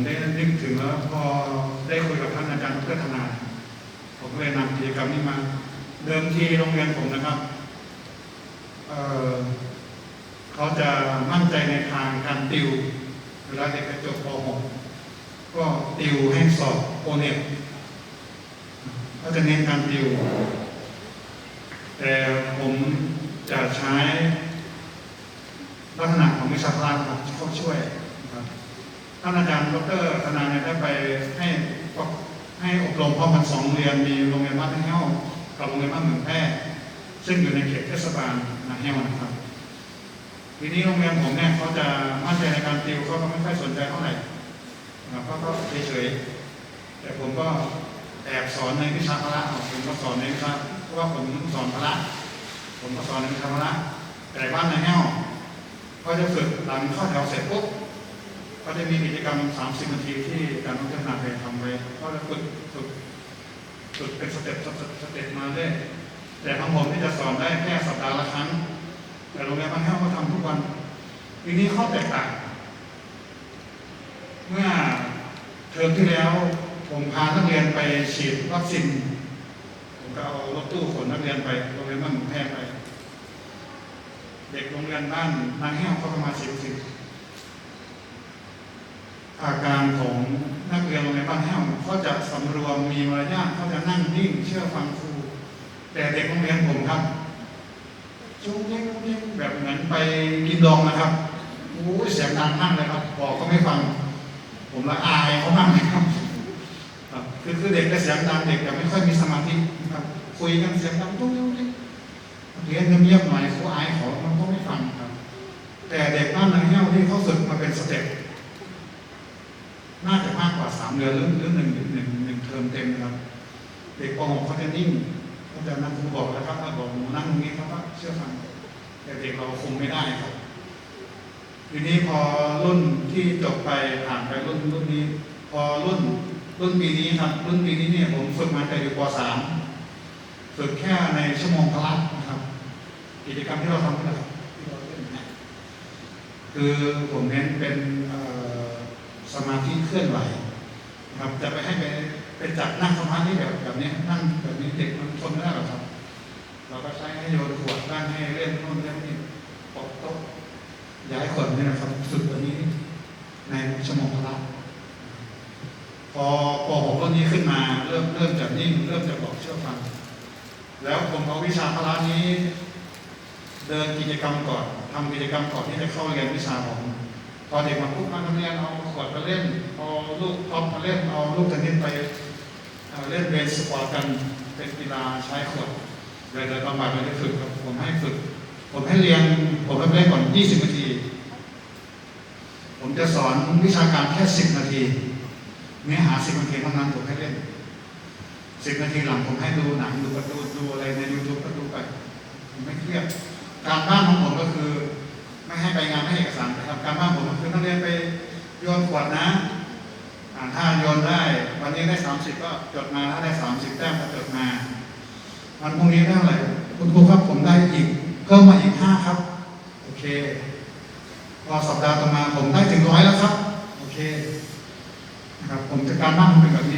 ผมได้นึกถึงแล้วพอได้คุยกับท่านอาจารย์ดรธนาผมก็เลยนำกิจกรรมนี้มา เดิมทีโรงเรียนผมนะครับเเขาจะมั่นใจในทางการติวเวลาเด็กจบป .6 ก็ติวให้สอบโอเน็ตก็จะเน้นการติว แต่ผมจะใช้ลักษณะของวิชาพละครับเข้าช่วยครับ ท่านอาจารย์ดรธนาเนี่ยได้ไปให้ให้อบรมพร้อมกันสองเรียนมีโรงเรียนบ้านแห้วกับโรงเรียนบ้านเมืองแพร่ซึ่งอยู่ในเขตเทศบาลนาแห้วนะครับ ทีนี้โรงเรียนผมเนี่ยเขาจะมั่นใจในการติวเขาก็ไม่ค่อยสนใจเท่าไหร่นะเขาก็เฉยๆแต่ผมก็แอบสอนในวิชาพละผมก็สอนในวิชาเพราะว่าผมสอนพละผมก็สอนในวิชาพละแต่บ้านในแห้วก็จะฝึกหลังเข้าแถวเสร็จปุ๊บ ก็จะมีกิจกรรม 30 นาทีที่การพัฒนาเคยทำไว้ก็จะฝึกฝึกฝึกเป็นสเต็ปสเต็ปมาเรื่อยแต่ของผมที่จะสอนได้แค่สัปดาห์ละครั้ง แต่โรงเรียนบางแห่งก็ทำทุกวันทีนี้ข้อแตกต่าง เมื่อเทอมที่แล้วผมพานักเรียนไปฉีดวัคซีนผมก็เอารถตู้ขนนักเรียนไปโรงเรียนบ้านหมุแพร่ไป เด็กโรงเรียนบ้านนางแห้วเขาประมาณสิบสิบ อาการของนักเรียนโรงเรียนบ้านแห้วเขาจะสำรวมมีมารยาทเขาจะนั่งนิ่งเชื่อฟังครู แต่เด็กโรงเรียนผมครับจุ้งยิ่งยิ่งแบบเหมือนไปกินดองนะครับโอ้เสียงดังมากเลยครับ บอกก็ไม่ฟัง ผมละอายเขามากเลยครับครับคือคือเด็กก็เสียงดังเด็กแต่ไม่ค่อยมีสมาธิครับคุยกันเสียงดังจุ้งยิ่งยิ่งเรียนเงียบๆหน่อยเขาอายเขามันก็ไม่ฟังครับ แต่เด็กบ้านนางเหี้ยวที่เขาฝึกมาเป็นสเต็ปน่าจ ว่าสามเดือนหรือหรือหนึ่งหนึ่งหนึ่งเทอมเต็มนะครับ เด็กป .6 เขาจะนิ่งเขาจะนั่งครูบอกแล้วครับถ้าบอกหนูนั่งตรงนี้เขาก็เชื่อฟัง แต่เด็กเราคุมไม่ได้ครับ ทีนี้พอรุ่นที่จบไปผ่านไปรุ่นรุ่นนี้ พอรุ่นรุ่นปีนี้ครับ รุ่นปีนี้เนี่ยผมฝึกมาแต่อยู่ป .3 ฝึกแค่ในชั่วโมงพละนะครับ กิจกรรมที่เราทำนี่แหละครับที่เราเล่นคือผมเน้นเป็นสมาธิเคลื่อนไหว ครับจะไปให้ไปไปจับนั่งสมาธิแบบแบบนี้นั่งแบบนี้เด็กมันทนไม่ได้หรอกครับ เราก็ใช้ให้โยนขวดบ้งให้เล่นโน่นเล่นนี่ปกโต๊ะย้ายขวดนี่นะครับฝึกตัวนี้ ในชั่วโมงพละพอป .6 รุ่นนี้ขึ้นมาเริ่มเริ่มจากนิ่งเริ่มจากบอกเชื่อฟัง แล้วผมเอาวิชาพละนี้ เดินกิจกรรมก่อนทำกิจกรรมก่อนที่จะเข้าเรียนวิชาผม พอเด็กมาปุ๊บมาเรียนเอาขวดมาเล่นเอาลูกท็อปมาเล่นเอาลูกเทนนิสไปเล่นเบสสปอร์ตกันเป็นกีฬาใช้ขวดเลยเลยบำบัดเลยฝึกครับผมให้ฝึก ผมให้เรียนผมให้เล่นก่อน 20 นาที ผมจะสอนวิชาการแค่ 10 นาทีเนื้อหา 10 นาทีเท่านั้นผมให้เล่น 10 นาทีหลังผมให้ดูหนังดูการ์ตูนดูอะไรใน YouTube ก็ดูไปผมไม่เครียดการบ้านของผมก็คือ ไม่ให้ไปงานให้เอกสาร นี้ไปโยนขวดนะถ้าโยนได้ วันนี้ได้30ก็จดมาถ้าได้30แต้มก็จดมาวันพรุ่งนี้ได้เท่าไหร่คุณครูครับผมได้อีกเพิ่มมาอีก5ครับ โอเคพอสัปดาห์ต่อมาผมได้ถึงร้อยแล้วครับ โอเคนะครับผมจะการบ้านไปกับนี้